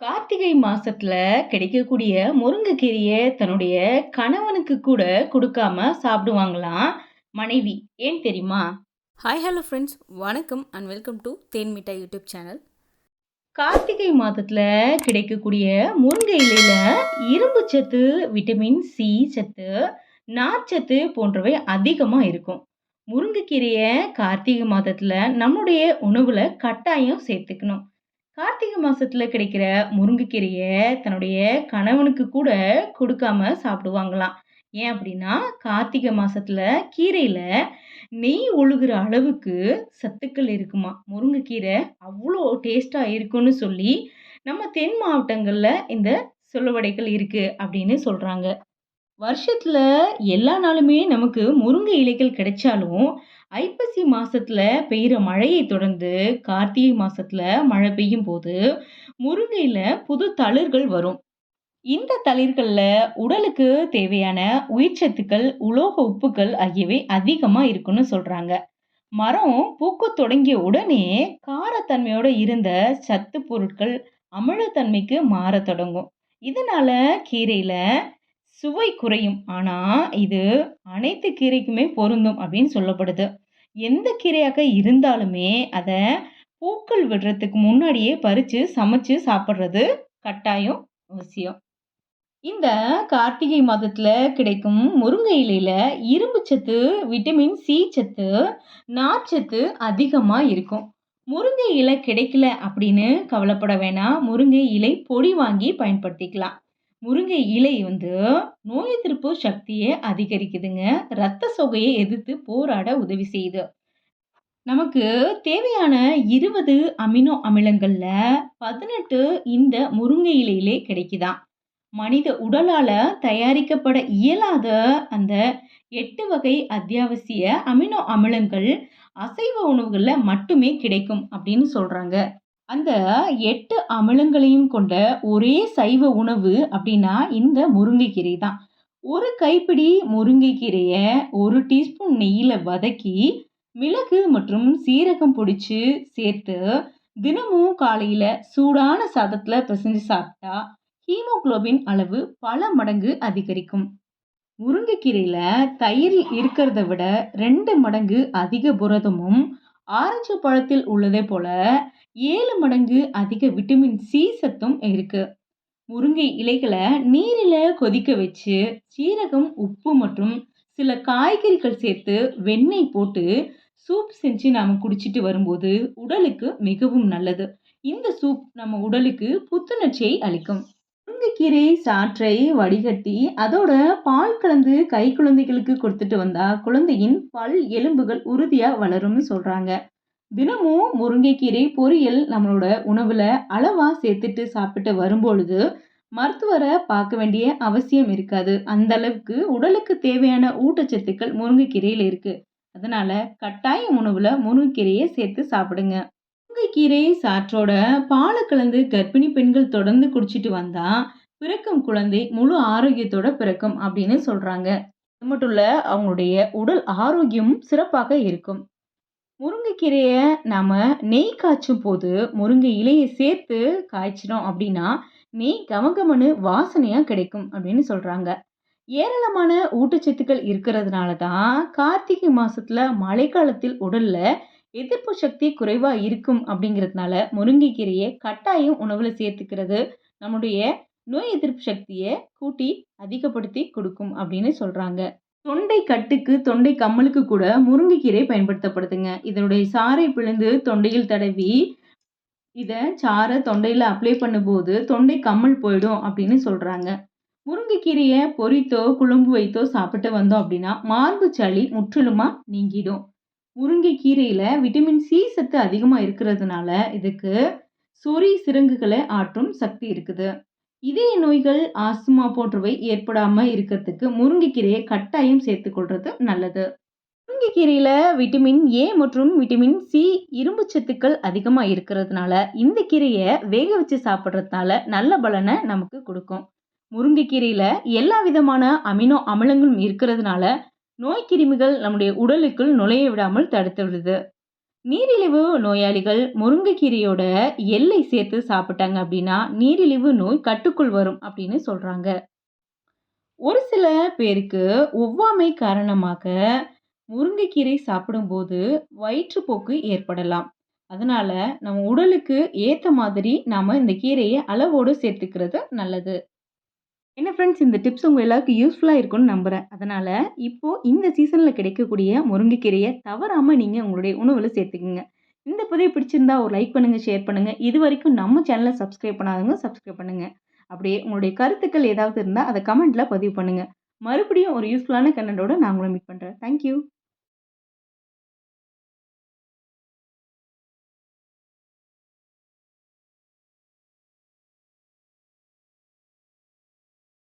கார்த்திகை மாசத்துல கிடைக்கக்கூடிய முருங்கைக்கீரைய தன்னுடைய கணவனுக்கு கூட குடுக்காம சாப்பிடுவாங்களாம் மனைவி. ஏன் தெரியுமா? ஹாய் ஹலோ ஃப்ரெண்ட்ஸ் வணக்கம் அண்ட் வெல்கம் டு தேன் மிட்டாய் யூடியூப் சேனல் கார்த்திகை மாதத்துல கிடைக்கக்கூடிய முருங்கை இலையில இரும்பு சத்து, விட்டமின் சி சத்து, நார்ச்சத்து போன்றவை அதிகமா இருக்கும். முருங்கைக்கீரைய கார்த்திகை மாதத்துல நம்முடைய உணவுல கட்டாயம் சேர்த்துக்கணும். கார்த்திகை மாசத்துல கிடைக்கிற முருங்கைக்கீரைய தன்னுடைய கணவனுக்கு கூட கொடுக்காம சாப்பிடுவாங்களாம். ஏன் அப்படின்னா, கார்த்திகை மாசத்துல கீரையில நெய் ஒழுகுற அளவுக்கு சத்துக்கள் இருக்குமா முருங்கைக்கீரை அவ்வளோ டேஸ்டா இருக்குன்னு சொல்லி, நம்ம தென் மாவட்டங்கள்ல இந்த சொல்லுவடைகள் இருக்கு அப்படின்னு சொல்றாங்க. வருஷத்துல எல்லா நாளுமே நமக்கு முருங்கை இலைகள் கிடைச்சாலும், ஐப்பசி மாசத்துல பெய்யுற மழையை தொடர்ந்து கார்த்திகை மாசத்துல மழை பெய்யும் போது முருங்கையில புது தளிர்கள் வரும். இந்த தளிர்கள்ல உடலுக்கு தேவையான உயிர்ச்சத்துக்கள், உலோக உப்புக்கள் ஆகியவை அதிகமா இருக்குன்னு சொல்றாங்க. மரம் பூக்க தொடங்கிய உடனே காரத்தன்மையோட இருந்த சத்து பொருட்கள் அமிலத்தன்மைக்கு மாறத் தொடங்கும். இதனால கீரையில சுவை குறையும். ஆனால் இது அனைத்து கீரைக்குமே பொருந்தும் அப்படின்னு சொல்லப்படுது. எந்த கீரையாக இருந்தாலுமே, அதை பூக்கள் விடுறதுக்கு முன்னாடியே பறித்து சமைச்சு சாப்பிட்றது கட்டாயம் அவசியம். இந்த கார்த்திகை மாதத்தில் கிடைக்கும் முருங்கை இலையில் இரும்பு சத்து, விட்டமின் சி சத்து, நார்ச்சத்து அதிகமாக இருக்கும். முருங்கை இலை கிடைக்கல அப்படின்னு கவலைப்பட வேணாம். முருங்கை இலை பொடி வாங்கி பயன்படுத்திக்கலாம். முருங்கை இலை வந்து நோய் எதிர்ப்பு சக்தியை அதிகரிக்குதுங்க. இரத்த சொகையை எதிர்த்து போராட உதவி செய்யுது. நமக்கு தேவையான 20 அமினோ அமிலங்கள்ல 18 இந்த முருங்கை இலையிலே கிடைக்குதான் மனித உடலால தயாரிக்கப்பட இயலாத அந்த எட்டு வகை அத்தியாவசிய அமினோ அமிலங்கள் அசைவ உணவுகளில் மட்டுமே கிடைக்கும் அப்படின்னு சொல்றாங்க. அந்த எட்டு அமிலங்களையும் கொண்ட ஒரே சைவ உணவு அப்படின்னா இந்த முருங்கைக்கீரை தான். ஒரு கைப்பிடி முருங்கைக்கீரையை ஒரு டீஸ்பூன் நெய்யில் வதக்கி, மிளகு மற்றும் சீரகம் பொடிச்சு சேர்த்து தினமும் காலையில் சூடான சாதத்தில் பிசைஞ்சு சாப்பிட்டா, ஹீமோகுளோபின் அளவு பல மடங்கு அதிகரிக்கும். முருங்கைக்கீரையில் தயிரில் இருக்கிறத விட ரெண்டு மடங்கு அதிக புரதமும், ஆரஞ்சு பழத்தில் உள்ளதை போல ஏழு மடங்கு அதிக விட்டமின் சி சத்தும் இருக்கு. முருங்கை இலைகளை நீரில கொதிக்க வச்சு, சீரகம், உப்பு மற்றும் சில காய்கறிகள் சேர்த்து வெண்ணெய் போட்டு சூப் செஞ்சு நாம் குடிச்சிட்டு வரும்போது உடலுக்கு மிகவும் நல்லது. இந்த சூப் நம்ம உடலுக்கு புத்துணர்ச்சியை அளிக்கும். முருங்கைக்கீரை சாற்றை வடிகட்டி அதோட பால் கலந்து கைக்குழந்தைகளுக்கு கொடுத்துட்டு வந்தா, குழந்தையின் பல், எலும்புகள் உறுதியா வளரும்னு சொல்றாங்க. தினமும் முருங்கைக்கீரை பொரியல் நம்மளோட உணவுல அளவா சேர்த்துட்டு சாப்பிட்டு வரும்பொழுது, மருத்துவரை பார்க்க வேண்டிய அவசியம் இருக்காது. அந்த அளவுக்கு உடலுக்கு தேவையான ஊட்டச்சத்துக்கள் முருங்கைக்கீரையில் இருக்கு. அதனால கட்டாய உணவுல முருங்கைக்கீரையை சேர்த்து சாப்பிடுங்க. முருங்கைக்கீரை சாற்றோட பாலை கலந்து கர்ப்பிணி பெண்கள் தொடர்ந்து குடிச்சிட்டு வந்தா, பிறக்கும் குழந்தை முழு ஆரோக்கியத்தோட பிறக்கும் அப்படின்னு சொல்றாங்க. அது மட்டும் இல்ல, அவங்களுடைய உடல் ஆரோக்கியம் சிறப்பாக இருக்கும். முருங்கைக்கீரையை நாம நெய் காய்ச்சும் போது முருங்கை இலையை சேர்த்து காய்ச்சினோம் அப்படின்னா, நெய் கவகமனு வாசனையா கிடைக்கும் அப்படின்னு சொல்றாங்க. ஏராளமான ஊட்டச்சத்துக்கள் இருக்கிறதுனால தான் கார்த்திகை மாசத்துல மழைக்காலத்தில் உடல்ல எதிர்ப்பு சக்தி குறைவா இருக்கும் அப்படிங்கிறதுனால முருங்கைக்கீரையை கட்டாயம் உணவுல சேர்த்துக்கிறது நம்முடைய நோய் எதிர்ப்பு சக்தியை கூட்டி அதிகப்படுத்தி கொடுக்கும் அப்படின்னு சொல்றாங்க. தொண்டை கட்டுக்கு, தொண்டை கம்மலுக்கு கூட முருங்கைக்கீரை பயன்படுத்தப்படுதுங்க. இதனுடைய சாறை பிழிந்து தொண்டையில் தடவி, இதை சாறை தொண்டையில் அப்ளை பண்ணும்போது தொண்டை கம்மல் போயிடும் அப்படின்னு சொல்கிறாங்க முருங்கைக்கீரையை பொரித்தோ, குழம்பு வைத்தோ சாப்பிட்டு வந்தோம் அப்படின்னா, மார்பு சளி முற்றிலுமாக நீங்கிடும். முருங்கைக்கீரையில விட்டமின் சி சத்து அதிகமாக இருக்கிறதுனால, இதுக்கு சொறி சிரங்குகளை ஆற்றும் சக்தி இருக்குது. இதய நோய்கள், ஆஸ்துமா போன்றவை ஏற்படாம இருக்கிறதுக்கு முருங்கைக்கீரையை கட்டாயம் சேர்த்துக்கொள்வது நல்லது. முருங்கைக்கீரையில விட்டமின் ஏ மற்றும் விட்டமின் சி, இரும்பு சத்துக்கள் அதிகமா இருக்கிறதுனால, இந்த கீரையை வேக வச்சு சாப்பிட்றதுனால நல்ல பலனை நமக்கு கொடுக்கும். முருங்கைக்கீரையில எல்லா விதமான அமினோ அமிலங்களும் இருக்கிறதுனால, நோய் கிருமிகள் நம்முடைய உடலுக்குள் நுழைய விடாமல் தடுத்து விடுது. நீரிழிவு நோயாளிகள் முருங்கைக்கீரையோட எல்லை சேர்த்து சாப்பிட்டாங்க அப்படின்னா நீரிழிவு நோய் கட்டுக்குள் வரும் அப்படின்னு சொல்றாங்க. ஒரு சில பேருக்கு ஒவ்வாமை காரணமாக முருங்கைக்கீரை சாப்பிடும்போது வயிற்றுப்போக்கு ஏற்படலாம். அதனால நம்ம உடலுக்கு ஏற்ற மாதிரி நாம் இந்த கீரையை அளவோடு சேர்த்துக்கிறது நல்லது. என்ன ஃப்ரெண்ட்ஸ் இந்த டிப்ஸ் உங்கள் எல்லாருக்கும் யூஸ்ஃபுல்லாக இருக்கும்னு நம்புகிறேன் அதனால் இப்போது இந்த சீசனில் கிடைக்கக்கூடிய முருங்கைக்கீரையை தவறாமல் நீங்கள் உங்களுடைய உணவில் சேர்த்துக்குங்க. இந்த பதிவு பிடிச்சிருந்தா ஒரு லைக் பண்ணுங்கள் ஷேர் பண்ணுங்கள் இது வரைக்கும் நம்ம சேனலை சப்ஸ்கிரைப் பண்ணாதவங்க சப்ஸ்கிரைப் பண்ணுங்க. அப்படியே உங்களுடைய கருத்துக்கள் ஏதாவது இருந்தால் அதை கமெண்ட்டில் பதிவு பண்ணுங்கள் மறுபடியும் ஒரு யூஸ்ஃபுல்லான கண்டென்ட்டோட நான் உங்களை மீட் பண்ணுறேன் தேங்க் யூ.